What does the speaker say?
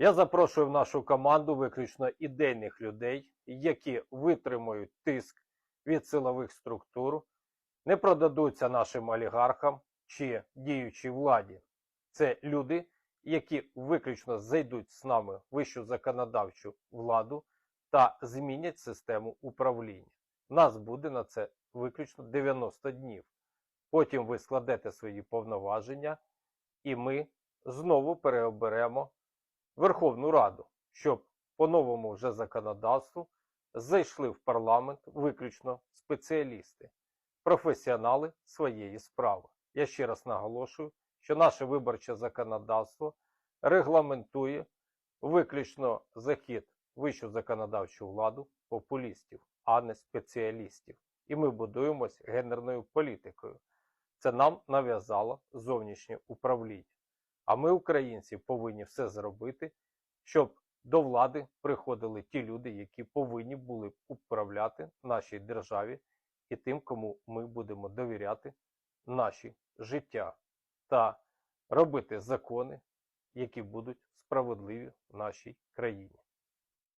Я запрошую в нашу команду виключно ідейних людей, які витримують тиск від силових структур, не продадуться нашим олігархам чи діючій владі. Це люди, які виключно зайдуть з нами вищу законодавчу владу та змінять систему управління. Нас буде на це виключно 90 днів. Потім ви складете свої повноваження, і ми знову переоберемо Верховну Раду, щоб по новому вже законодавству зайшли в парламент виключно спеціалісти, професіонали своєї справи. Я ще раз наголошую, що наше виборче законодавство регламентує виключно захід вищу законодавчу владу популістів, а не спеціалістів. І ми будуємось гендерною політикою. Це нам нав'язало зовнішнє управління. А ми, українці, повинні все зробити, щоб до влади приходили ті люди, які повинні були б управляти нашій державі і тим, кому ми будемо довіряти наші життя та робити закони, які будуть справедливі в нашій країні.